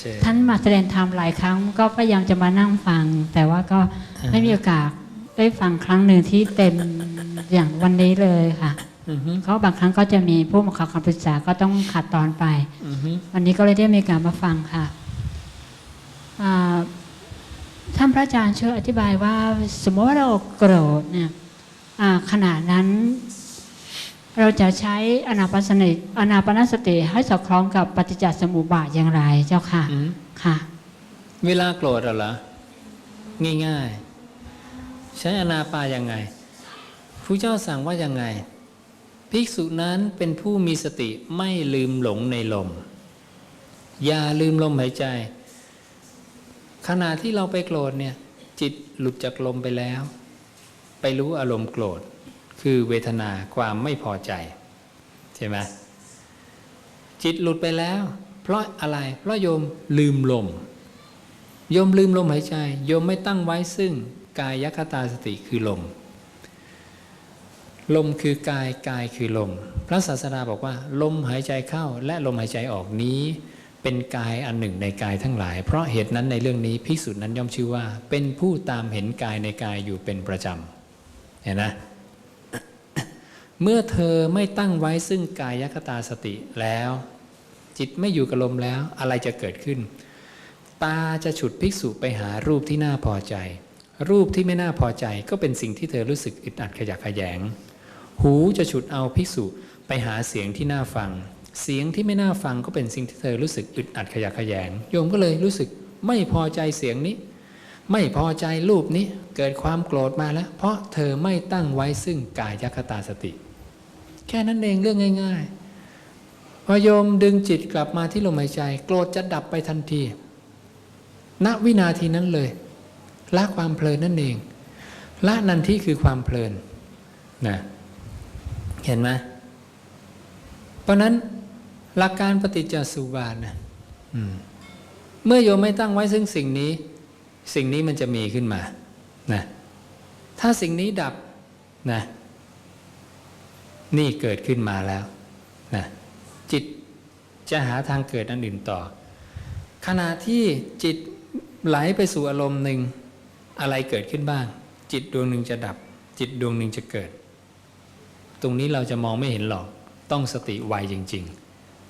เชิญท่านมาแสดงธรรมหลายครั้ง ก็พยายามจะมานั่งฟัง แต่ว่าก็อ่าไม่มีโอกาสได้ฟังครั้งหนึ่งที่เต็มอย่างวันนี้เลยค่ะอือฮึเพราะบางครั้งก็จะมีผู้มาขอคำปรึกษาก็ต้องขาดตอนไปอือฮึวันนี้ก็เลยได้มีการมาฟังค่ะอ่าท่านพระอาจารย์ช่วยอธิบายว่า สมมติว่าเราโกรธเนี่ยอ่าขณะนั้น เราจะใช้อนาปานสติอนาปานสติให้สอดคล้องกับปฏิจจสมุปบาทอย่างไรเจ้าค่ะอืมค่ะ เวลาโกรธอะเหรอง่ายๆ ใช้อนาปายังไงพระเจ้าสั่งว่ายังไง ภิกษุนั้นเป็นผู้มีสติไม่ลืมหลงในลม อย่าลืมลมหายใจ ขณะที่เราไปโกรธเนี่ย จิตหลุดจากลมไปแล้ว ไปรู้อารมณ์โกรธ คือเวทนาความไม่พอใจ ใช่ไหมจิตหลุดไปแล้ว เพราะอะไร เพราะโยมลืมลม โยมลืมลมหายใจ โยมไม่ตั้งไว้ซึ่งกายคตาสติคือลม ลมคือกายกายคือลม พระศาสดาบอกว่า ลมหายใจเข้าและลมหายใจออกนี้เป็นกายอันหนึ่งในกายทั้งหลาย เพราะเหตุนั้นในเรื่องนี้ภิกษุนั้นย่อมชื่อว่า เป็นผู้ตามเห็นกายในกายอยู่เป็นประจำเห็นนะ เมื่อเธอไม่ตั้งไว้ซึ่งกายคตาสติแล้ว จิตไม่อยู่กับลมแล้วอะไรจะเกิดขึ้น ตาจะฉุดภิกษุไปหารูปที่น่าพอใจ รูปที่ไม่น่าพอใจก็เป็นสิ่งที่เธอรู้สึกอึดอัดขยะขยง หูจะฉุดเอาภิกษุไปหาเสียงที่น่าฟัง เสียงที่ไม่น่าฟังก็เป็นสิ่งที่เธอรู้สึกอึดอัดขยะขยง โยมก็เลยรู้สึกไม่พอใจเสียงนี้ ไม่พอใจรูปนี้เกิดความโกรธมาแล้ว เพราะเธอไม่ตั้งไว้ซึ่งกายคตาสติ แค่นั้นเองเรื่องง่าย ๆ พอโยมดึงจิตกลับมาที่ลมหายใจ โกรธจะดับไปทันที ณวินาทีนั้นเลย ละความเพลินนั่นเอง ละนันทีคือความเพลินนะเห็นไหมเพราะนั้นหลักการปฏิจจสุบาทนะมเมื่อโยมไม่ตั้งไว้ซึ่งสิ่งนี้ สิ่งนี้มันจะมีขึ้นมานะถ้าสิ่งนี้ดับนะ นี่เกิดขึ้นมาแล้วนะจิตจะหาทางเกิดอันอื่นต่อ ขณะที่จิตไหลไปสู่อารมณ์หนึ่งอะไรเกิดขึ้นบ้าง จิตดวงหนึ่งจะดับ จิตดวงหนึ่งจะเกิด ตรงนี้เราจะมองไม่เห็นหรอกต้องสติไวจริง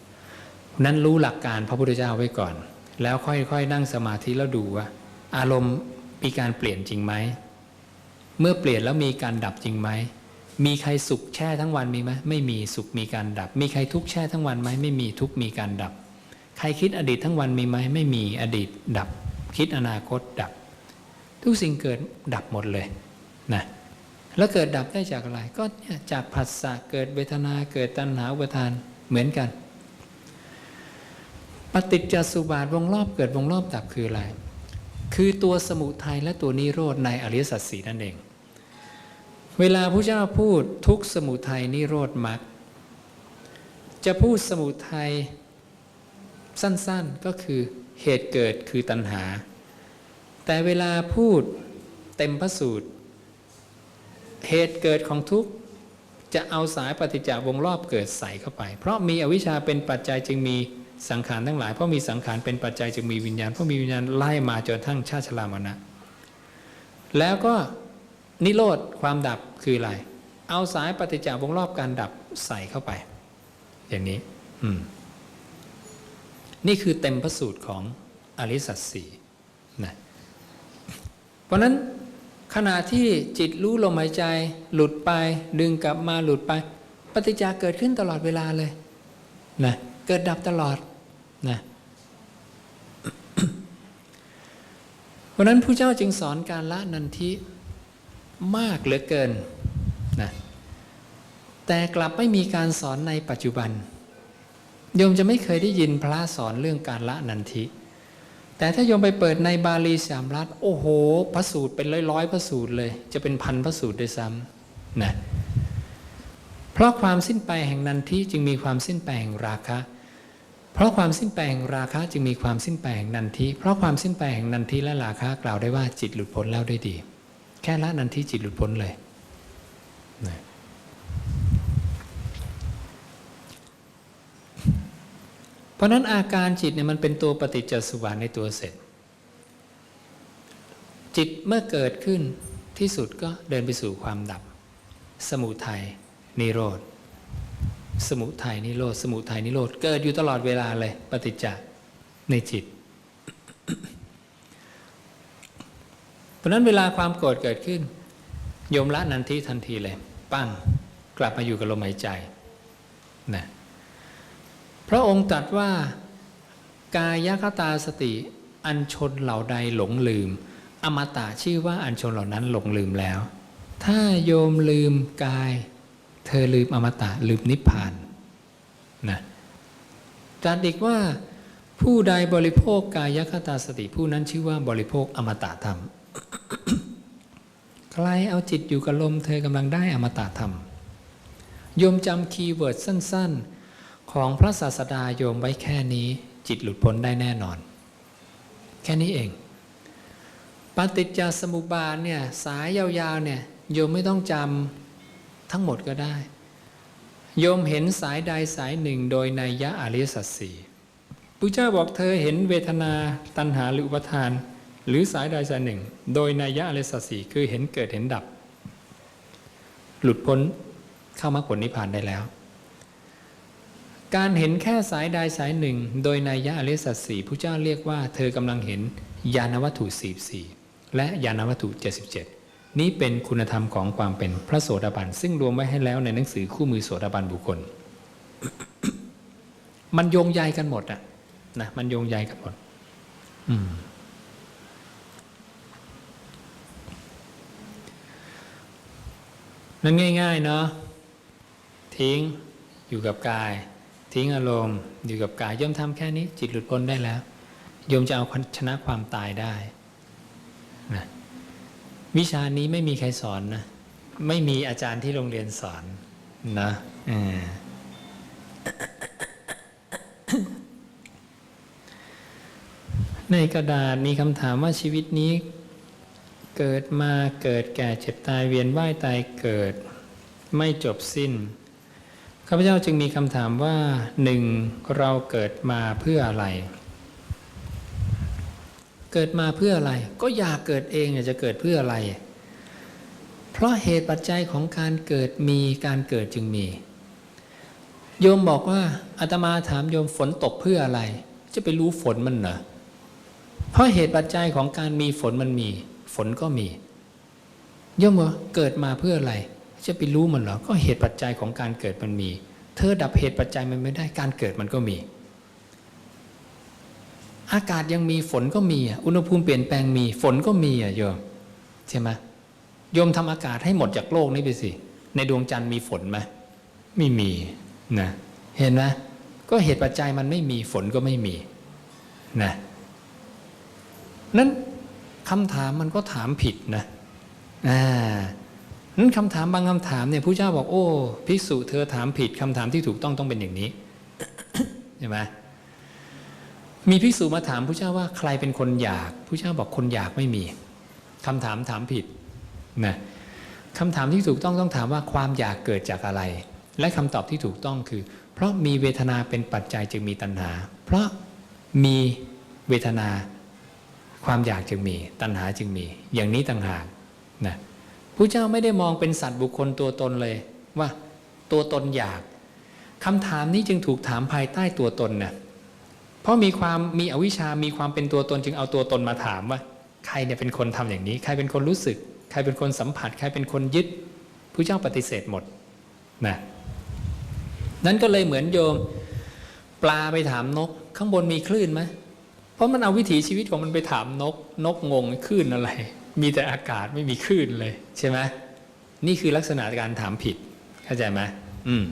ๆ นั้นรู้หลักการพระพุทธเจ้าไว้ก่อน แล้วค่อยๆ นั่งสมาธิแล้วดูว่า อารมณ์มีการเปลี่ยนจริงไหม เมื่อเปลี่ยนแล้วมีการดับจริงไหม มีใครสุขแช่ทั้งวันมีไหมไม่มีสุขมีการดับ มีใครทุกข์แช่ทั้งวันไหมไม่มีทุกข์มีการดับ ใครคิดอดีตทั้งวันมีไหมไม่มีอดีตดับ คิดอนาคตดับ ทุกสิ่งเกิดดับหมดเลยนะแล้วเกิดดับได้จากอะไร ก็เนี่ยจากผัสสะเกิดเวทนาเกิดตัณหาอุปทานเหมือนกัน ปฏิจจสุบาทวงรอบเกิดวงรอบดับคืออะไร คือตัวสมุทัยและตัวนิโรธในอริยสัจสีนั่นเอง เวลาพระเจ้าพูดทุกสมุทัยนิโรธมรรคจะพูดสมุทัยสั้นๆก็คือเหตุเกิดคือตัณหา แต่เวลาพูดเต็มพระสูตร เหตุเกิดของทุกข์จะเอาสายปฏิจจวงรอบเกิดใส่เข้าไป เพราะมีอวิชชาเป็นปัจจัยจึงมีสังขารทั้งหลาย เพราะมีสังขารเป็นปัจจัยจึงมีวิญญาณ เพราะมีวิญญาณไล่มาจนทั้งชาติชรามรณะแล้วก็ นิโรธความดับคืออะไร เอาสายปฏิจจวงรอบการดับใส่เข้าไป อย่างนี้ อืม นี่คือเต็มพระสูตรของอริสัตสีนะเพราะนั้นขณะที่จิตรู้ลมหายใจ หลุดไป ดึงกลับมาหลุดไป ปฏิจจาเกิดขึ้นตลอดเวลาเลยนะเกิดดับตลอดนะเพราะนั้นผู้เจ้าจึงสอนการละนันทิ มากเหลือเกินนะแต่กลับไม่มีการสอนในปัจจุบัน โยมจะไม่เคยได้ยินพระสอนเรื่องการละนันทิ แต่ถ้าโยมไปเปิดในบาลีสามรัฐโอ้โหพระสูตรเป็นร้อยๆพระสูตรเลย จะเป็นพันพระสูตรด้วยซ้ำนะเพราะความสิ้นไปแห่งนันทิจึงมีความสิ้นไปแห่งราคะ เพราะความสิ้นไปแห่งราคะจึงมีความสิ้นไปแห่งนันทิ เพราะความสิ้นไปแห่งนันทิและราคะกล่าวได้ว่าจิตหลุดพ้นแล้วได้ดี แค่ละนันทิจิตหลุดพ้นเลยนะเพราะนั้นอาการจิตเนี่ยมันเป็นตัวปฏิจจสุบานในตัวเสร็จ จิตเมื่อเกิดขึ้นที่สุดก็เดินไปสู่ความดับ สมุทัยนิโรธสมุทัยนิโรธสมุทัยนิโรธเกิดอยู่ตลอดเวลาเลย ปฏิจจในจิต เพราะนั้นเวลาความโกรธเกิดขึ้นโยมละนันทิทันทีเลย ปั้งกลับมาอยู่กับลมหายใจนะพระองค์ตรัสว่ากายคตาสติอันชนเหล่าใดหลงลืม อมตะชื่อว่าอันชนเหล่านั้นหลงลืมแล้ว ถ้าโยมลืมกาย เธอลืมอมตะลืมนิพพานนะตรัสอีกว่าผู้ใดบริโภคกายคตาสติผู้นั้นชื่อว่าบริโภคอมตะธรรม ใครเอาจิตอยู่กับลมเธอกำลังได้อมตะธรรม โยมจำคีย์เวิร์ดสั้น ๆ ของพระศาสดาโยมไว้แค่นี้ จิตหลุดพ้นได้แน่นอน แค่นี้เอง ปฏิจจสมุปบาทเนี่ยสายยาวๆเนี่ยโยมไม่ต้องจำทั้งหมดก็ได้ โยมเห็นสายใดสายหนึ่งโดยในยะอริยสัจสี่พุทธเจ้าบอกเธอเห็นเวทนาตัณหาหรืออุปทาน หรือสายใดสายหนึ่ง โดยในยยะอริยสัจสี่คือเห็นเกิดเห็นดับ หลุดพ้นเข้ามรรคผลนิพพานได้แล้ว การเห็นแค่สายใดสายหนึ่ง โดยในยยะอริยสัจสี่พุทธเจ้าเรียกว่า เธอกำลังเห็นญาณวัตถุ44และญาณวัตถุ 77 นี้เป็นคุณธรรมของความเป็นพระโสดาบันซึ่งรวมไว้ให้แล้วในหนังสือคู่มือโสดาบันบุคคล มันโยงใยกันหมดอะนะมันโยงใยกันหมด อืม นั่นง่าย ๆ เนาะทิ้งอยู่กับกาย ทิ้งอารมณ์ อยู่กับกายย่อมทำแค่นี้ จิตหลุดพ้นได้แล้วโยมจะเอาชนะความตายได้นะวิชานี้ไม่มีใครสอนนะ ไม่มีอาจารย์ที่โรงเรียนสอนนะในกระดาษมีคำถามว่าชีวิตนี้ เกิดมาเกิดแก่เจ็บตายเวียนว่ายตายเกิด ไม่จบสิ้นข้าพเจ้าจึงมีคำถามว่าหนึ่งเราเกิดมาเพื่ออะไร เกิดมาเพื่ออะไร ก็อยากเกิดเองอยากจะเกิดเพื่ออะไร เพราะเหตุปัจจัยของการเกิดมีการเกิดจึงมี โยมบอกว่าอาตมาถามโยมฝนตกเพื่ออะไร จะไปรู้ฝนมันเหรอเพราะเหตุปัจจัยของการมีฝนมันมี ฝนก็มีโยมว่าเกิดมาเพื่ออะไร จะไปรู้มันเหรอ ก็เหตุปัจจัยของการเกิดมันมี เธอดับเหตุปัจจัยมันไม่ได้การเกิดมันก็มี อากาศยังมีฝนก็มีอะอุณหภูมิเปลี่ยนแปลงมีฝนก็มีอะโยมใช่ไหมโยมทำอากาศให้หมดจากโลกนี้ไปสิ ในดวงจันทร์มีฝนไหมไม่มีนะเห็นไหมก็เหตุปัจจัยมันไม่มีฝนก็ไม่มีนะนั้น คำถามมันก็ถามผิดนะอ่านั้นคำถามบางคำถามเนี่ยผู้เจ้าบอกโอ้ภิกษุเธอถามผิดคำถามที่ถูกต้องต้องเป็นอย่างนี้ใช่ไหมมีภิกษุมาถามผู้เจ้าว่าใครเป็นคนอยากผู้เจ้าบอกคนอยากไม่มีคำถามถามผิดนะคำถามที่ถูกต้องต้องถามว่าความอยากเกิดจากอะไร และคำตอบที่ถูกต้องคือ เพราะมีเวทนาเป็นปัจจัยจึงมีตัณหา เพราะมีเวทนา ความอยากจึงมี ตัณหาจึงมี อย่างนี้ต่างหากนะผู้เจ้าไม่ได้มองเป็นสัตว์บุคคลตัวตนเลย ว่าตัวตนอยากคำถามนี้จึงถูกถามภายใต้ตัวตนนะเพราะมีความมีอวิชามีความเป็นตัวตนจึงเอาตัวตนมาถามว่า ใครเนี่ยเป็นคนทำอย่างนี้ ใครเป็นคนรู้สึก ใครเป็นคนสัมผัส ใครเป็นคนยึดผู้เจ้าปฏิเสธหมดนะนั้นก็เลยเหมือนโยม ปลาไปถามนก ข้างบนมีคลื่นไหม ราะมันเอาวิถีชีวิตของมันไปถามนกนกงงคลื่นอะไร มีแต่อากาศไม่มีคลื่นเลยใช่ไหมนี่คือลักษณะการถามผิดเข้าใจไหมอืม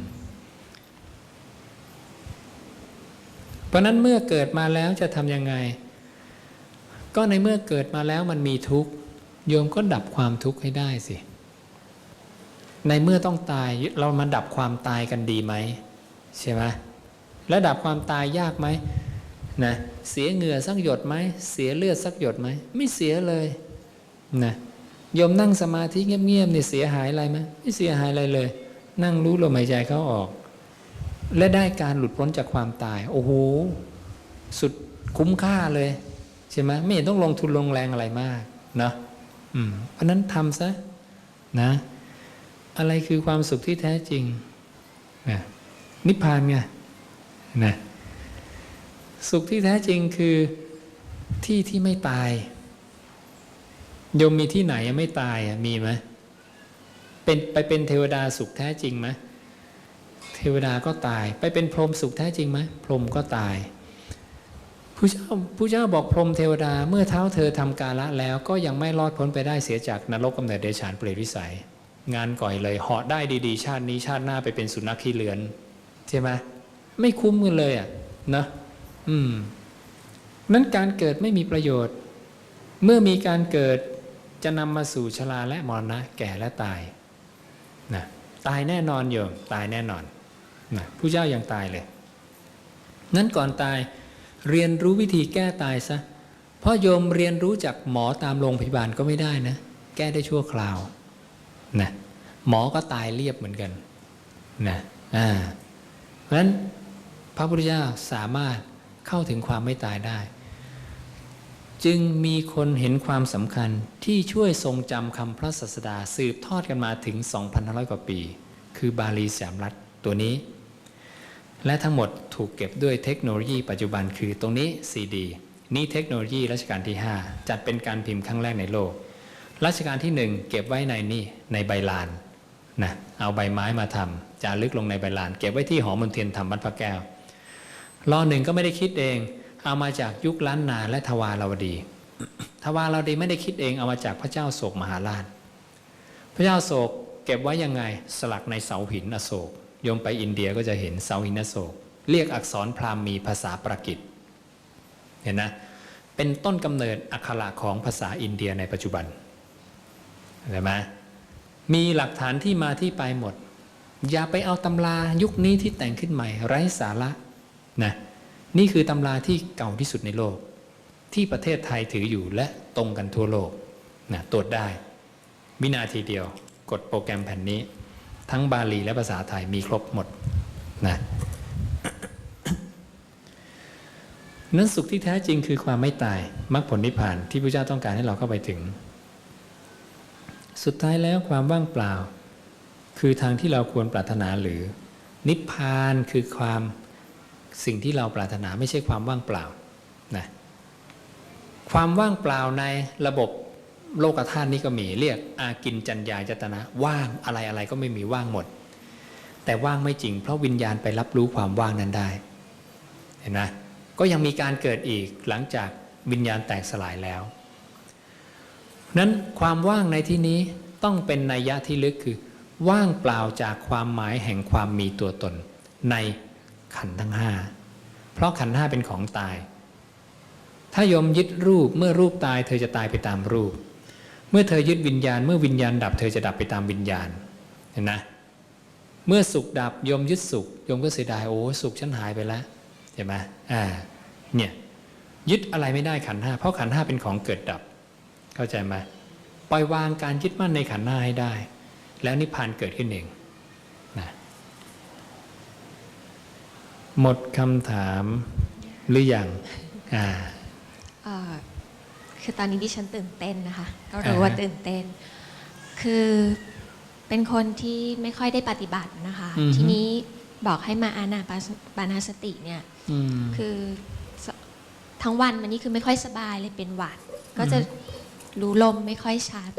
เพราะนั้นเมื่อเกิดมาแล้วจะทำยังไง ก็ในเมื่อเกิดมาแล้วมันมีทุกข์โยมก็ดับความทุกข์ให้ได้สิ ในเมื่อต้องตายเรามาดับความตายกันดีไหมใช่ไหมแล้วดับความตายยากไหม นะเสียเหงื่อสักหยดไหมเสียเลือดสักหยดไหมไม่เสียเลยนะโยมนั่งสมาธิเงียบๆเนี่ยเสียหายอะไรไหมไม่เสียหายอะไรเลย นั่งรู้ลมหายใจเขาออก และได้การหลุดพ้นจากความตาย โอ้โหสุดคุ้มค่าเลยใช่ไหมไม่เห็นต้องลงทุนลงแรงอะไรมากนะอืมเพราะฉะนั้นทำซะนะ อะไรคือความสุขที่แท้จริงนะนิพพานไงนะ สุขที่แท้จริงคือที่ที่ไม่ตายโยมมีที่ไหนยังไม่ตายอะมีไหมเป็นไปเป็นเทวดาสุขแท้จริงไหมเทวดาก็ตาย ไปเป็นพรหมสุขแท้จริงไหมพรหมก็ตายผู้เจ้าผู้เจ้าบอกพรหมเทวดาเมื่อเท้าเธอทำกาละแล้ว ก็ยังไม่รอดพ้นไปได้เสียจากนรกกำเนิดเดชานเปรตวิสัย งานก่อยเลยเหาะได้ดีๆ ชาตินี้ชาติหน้าไปเป็นสุนัขขี้เลือน ใช่ไหมไม่คุ้มกันเลยอะนะ อืมนั้นการเกิดไม่มีประโยชน์ เมื่อมีการเกิดจะนำมาสู่ชราและมรณะ แก่และตายนะตายแน่นอนโยมตายแน่นอนนะผู้เจ้ายังตายเลย นั้นก่อนตายเรียนรู้วิธีแก้ตายซะเพราะโยมเรียนรู้จากหมอตามโรงพยาบาลก็ไม่ได้นะ แก้ได้ชั่วคราวนะหมอก็ตายเรียบเหมือนกันนะอ่าเพราะฉะนั้นพระพุทธเจ้าสามารถ เข้าถึงความไม่ตายได้ จึงมีคนเห็นความสำคัญที่ช่วยทรงจำคำพระศาสดาสืบทอดกันมาถึง 2,500 กว่าปี คือบาลีสามรัฐตัวนี้ และทั้งหมดถูกเก็บด้วยเทคโนโลยีปัจจุบันคือตรงนี้ซีดีนี่เทคโนโลยีรัชกาลที่ 5 จัดเป็นการพิมพ์ครั้งแรกในโลกรัชกาลที่ 1 เก็บไว้ในนี่ในใบลานนะเอาใบไม้มาทำจารึกลงในใบลาน เก็บไว้ที่หอมนเทียนธรรมวัดพระแก้ว รอหนึ่งก็ไม่ได้คิดเอง เอามาจากยุคล้านนาและทวารวดี ทวารวดีไม่ได้คิดเองเอามาจากพระเจ้าโศกมหาราช พระเจ้าโศกเก็บไว้ยังไงสลักในเสาหินอโศกโยมไปอินเดียก็จะเห็นเสาหินอโศก เรียกอักษรพราหมณ์มีภาษาปรกิตเห็นนะเป็นต้นกำเนิดอักขระของภาษาอินเดียในปัจจุบันเห็นไหมมีหลักฐานที่มาที่ไปหมด อย่าไปเอาตำรายุคนี้ที่แต่งขึ้นใหม่ ไร้สาระ นะนี่คือตำราที่เก่าที่สุดในโลก ที่ประเทศไทยถืออยู่และตรงกันทั่วโลกนะตรวจได้ วินาทีเดียว กดโปรแกรมแผ่นนี้ ทั้งบาลีและภาษาไทยมีครบหมดนะนั้นสุขที่แท้จริงคือความไม่ตายมรรคผลนิพพานที่พระเจ้าต้องการให้เราเข้าไปถึง สุดท้ายแล้วความว่างเปล่า คือทางที่เราควรปรารถนาหรือ นิพพานคือความ สิ่งที่เราปรารถนาไม่ใช่ความว่างเปล่านะความว่างเปล่าในระบบโลกธาตุนี้ก็มีเรียกอากินจัญญาจตนะว่างอะไรอะไรก็ไม่มีว่างหมด แต่ว่างไม่จริง เพราะวิญญาณไปรับรู้ความว่างนั้นได้เห็นไหมก็ยังมีการเกิดอีกหลังจากวิญญาณแตกสลายแล้วนั้นความว่างในที่นี้ต้องเป็นนัยยะที่ลึกคือ ว่างเปล่าจากความหมายแห่งความมีตัวตนใน ขันทั้งห้าเพราะขันห้าเป็นของตาย ถ้ายมยึดรูปเมื่อรูปตาย เธอจะตายไปตามรูป เมื่อเธอยึดวิญญาณ เมื่อวิญญาณดับ เธอจะดับไปตามวิญญาณเห็นไหมเมื่อสุขดับยมยึดสุขยมก็เสียดายโอ้สุขฉันหายไปแล้วเห็นไหมอ่าเนี่ยยึดอะไรไม่ได้ขันห้าเพราะขันห้าเป็นของเกิดดับ เข้าใจไหมปล่อยวางการยึดมั่นในขันห้าให้ได้ แล้วนิพพานเกิดขึ้นเองนะ หมดคำถามหรือยังอ่าเอ่อคือตอนนี้ดิฉันตื่นเต้นนะคะ ก็อ่ารู้ฮะว่าตื่นเต้น คือเป็นคนที่ไม่ค่อยได้ปฏิบัตินะคะ ทีนี้บอกให้มาอานาปาสปานาสติเนี่ยอืมคือสทั้งวันวันนี้คือไม่ค่อยสบายเลยเป็นหวัด ก็จะรู้ลมไม่ค่อยชัด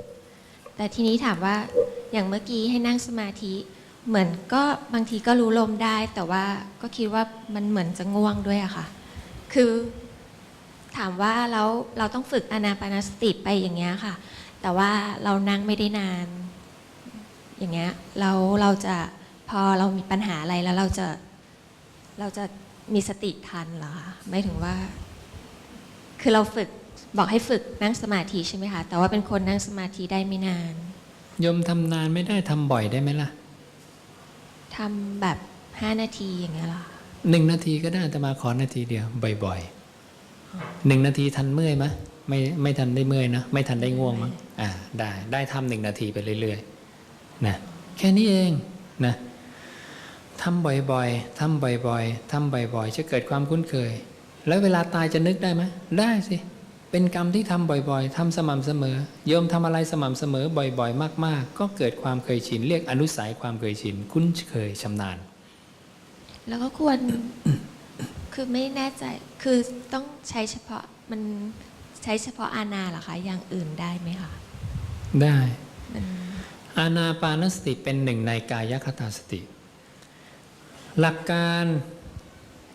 แต่ทีนี้ถามว่าอย่างเมื่อกี้ให้นั่งสมาธิ เหมือนก็บางทีก็รู้ลมได้ แต่ว่าก็คิดว่ามันเหมือนจะง่วงด้วยอะค่ะ คือถามว่าแล้วเราต้องฝึกอนาปานสติไปอย่างเงี้ยค่ะ แต่ว่าเรานั่งไม่ได้นาน อย่างเงี้ยเราเราจะพอเรามีปัญหาอะไรแล้วเราจะเราจะมีสติทันเหรอคะไม่ถึงว่า คือเราฝึกบอกให้ฝึกนั่งสมาธิใช่ไหมคะแต่ว่าเป็นคนนั่งสมาธิได้ไม่นานยมทำนานไม่ได้ทำบ่อยได้ไหมล่ะ ทำแบบห้านาทีอย่างเงี้ยเหรอหนึ่งนาทีก็ได้แต่มาขอนาทีเดียวบ่อยๆหนึ่งนาทีทันเมื่อยไหมไม่ไม่ทันได้เมื่อยนะไม่ทันได้ง่วงมั้งอ่าได้ได้ทำหนึ่งนาทีไปเรื่อยๆนะแค่นี้เองนะทำบ่อยๆทำบ่อยๆทำบ่อยๆจะเกิดความคุ้นเคย แล้วเวลาตายจะนึกได้ไหมได้สิ เป็นกรรมที่ทำบ่อยๆทำสม่ำเสมอ โยมทำอะไรสม่ำเสมอบ่อย ๆ มาก ๆ ก็เกิดความเคยชิน เรียกอนุสัยความเคยชิน คุ้นเคยชำนาญ แล้วก็ควรคือไม่แน่ใจคือต้องใช้เฉพาะมันใช้เฉพาะอาณาเหรอคะอย่างอื่นได้ไหมคะได้มันอานาปานสติเป็นหนึ่งในกายคตาสติ หลักการ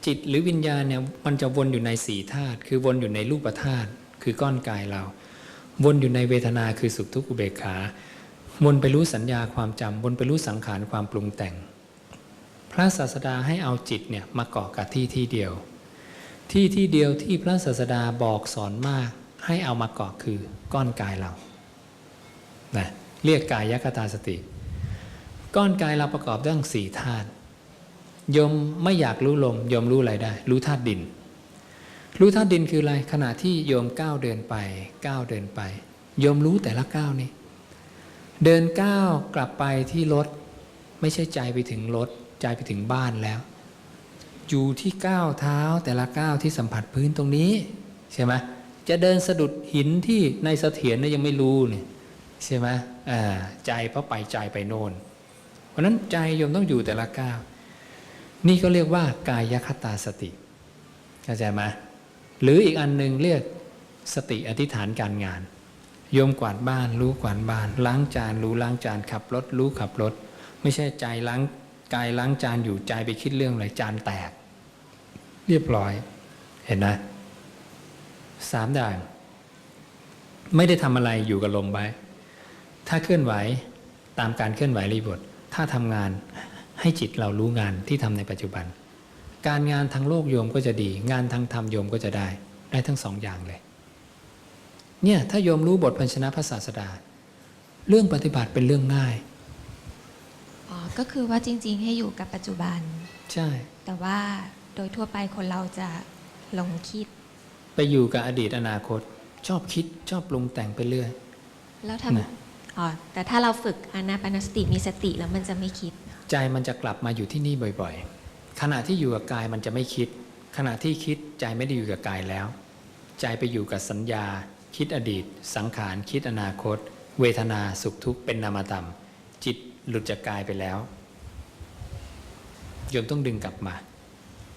จิตหรือวิญญาณเนี่ยมันจะวนอยู่ในสี่ธาตุคือวนอยู่ในรูปธาตุ คือก้อนกายเรา วนอยู่ในเวทนาคือสุขทุกข์อุเบกขา วนไปรู้สัญญาความจำวนไปรู้สังขารความปรุงแต่ง พระศาสดาให้เอาจิตเนี่ยมาเกาะกับที่ที่เดียว ที่ที่เดียวที่พระศาสดาบอกสอนมากให้เอามาเกาะคือก้อนกายเรานะเรียกกายยคตาสติ ก้อนกายเราประกอบด้วยสี่ธาตุยมไม่อยากรู้ลมยมรู้อะไรได้ รู้ธาตุดิน รู้ธาตุดินคืออะไรขณะที่โยมก้าวเดินไปก้าวเดินไป โยมรู้แต่ละก้าวนี้เดินก้าวกลับไปที่รถ ไม่ใช่ใจไปถึงรถใจไปถึงบ้านแล้ว อยู่ที่ก้าวเท้าแต่ละก้าวที่สัมผัสพื้นตรงนี้ใช่ไหมจะเดินสะดุดหินที่ในเสถียรเนี่ยยังไม่รู้เนี่ยใช่ไหมอ่าใจเพราะไปใจไปโน่นเพราะฉะนั้นใจโยมต้องอยู่แต่ละก้าวนี่ก็เรียกว่ากายคตาสติเข้าใจไหม หรืออีกอันหนึ่งเรียกสติอธิษฐานการงาน โยมกวาดบ้านรู้กวาดบ้าน ล้างจานรู้ล้างจานขับรถรู้ขับรถ ไม่ใช่ใจล้างกายล้างจานอยู่ใจไปคิดเรื่องอะไรจานแตก เรียบร้อย เห็นไหมสามด่านไม่ได้ทำอะไรอยู่กับลมไว้ถ้าเคลื่อนไหวตามการเคลื่อนไหวรีบทถ้าทำงานให้จิตเรารู้งานที่ทำในปัจจุบัน การงานทางโลกโยมก็จะดี งานทางธรรมโยมก็จะได้ ได้ทั้งสองอย่างเลย เนี่ยถ้าโยมรู้บทพัญชนะพระศาสดา เรื่องปฏิบัติเป็นเรื่องง่ายอ๋อก็คือว่าจริง ๆ ให้อยู่กับปัจจุบัน ใช่ แต่ว่าโดยทั่วไปคนเราจะหลงคิด ไปอยู่กับอดีตอนาคต ชอบคิดชอบปรุงแต่งไปเรื่อย แล้วทนะำอ๋อแต่ถ้าเราฝึกอานาปานสติมีสติแล้วมันจะไม่คิด ใจมันจะกลับมาอยู่ที่นี่บ่อย ๆ ขณะที่อยู่กับกายมันจะไม่คิด ขณะที่คิดใจไม่ได้อยู่กับกายแล้ว ใจไปอยู่กับสัญญา คิดอดีต สังขาร คิดอนาคต เวทนาสุขทุกข์เป็นนามธรรม จิตหลุดจากกายไปแล้วโยมต้องดึงกลับมา